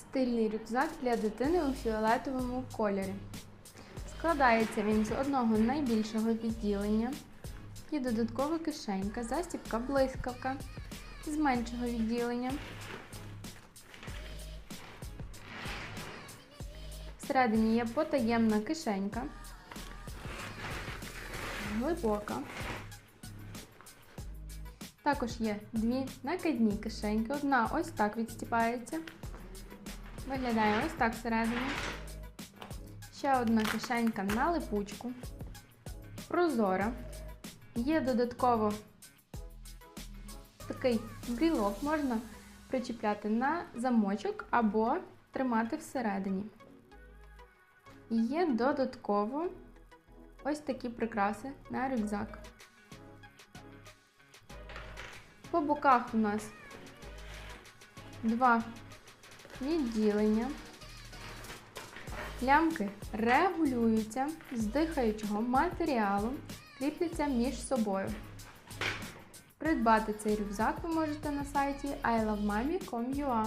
Стильний рюкзак для дитини у фіолетовому кольорі. Складається він з одного найбільшого відділення. Є додаткова кишенька, застібка блискавка з меншого відділення. Всередині є потаємна кишенька, глибока. Також є дві накидні кишеньки. Одна ось так відстіпається. Виглядає ось так всередині. Ще одна кишенька на липучку. Прозора. Є додатково такий брілок, можна причіпляти на замочок або тримати всередині. І Є додатково ось такі прикраси на рюкзак. По боках у нас два відділення. Лямки регулюються з дихаючого матеріалу, кріпляться між собою. Придбати цей рюкзак ви можете на сайті ilovemami.com.ua